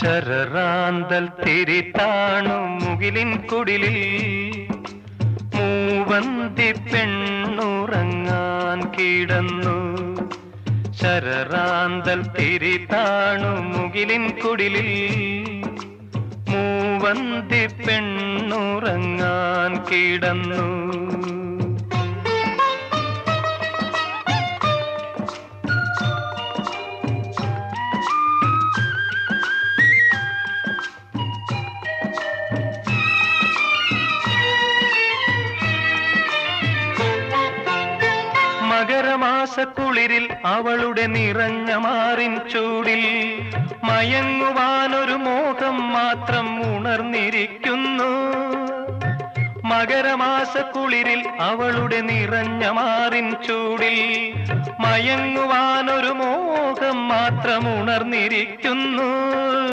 ശരറാന്തൽ തിരിത്താണു മുകിലിൻ കുടിലിൽ. മൂവന്തി പെണ്ണുറങ്ങാൻ കിടന്നു. ശരറാന്തൽ തിരിത്താണു മുകിലിൻ കുടിലിൽ. മൂവന്തി പെണ്ണുറങ്ങാൻ കിടന്നു. മകരമാസക്കുളിരിൽ അവളുടെ നിറഞ്ഞ മാറിൻ ചൂടിൽ മയങ്ങുവാനൊരു മോഹം മാത്രം ഉണർന്നിരിക്കുന്നു. മകരമാസക്കുളിരിൽ അവളുടെ നിറഞ്ഞ മാറിൻ ചൂടിൽ മയങ്ങുവാനൊരു മോഹം മാത്രം ഉണർന്നിരിക്കുന്നു.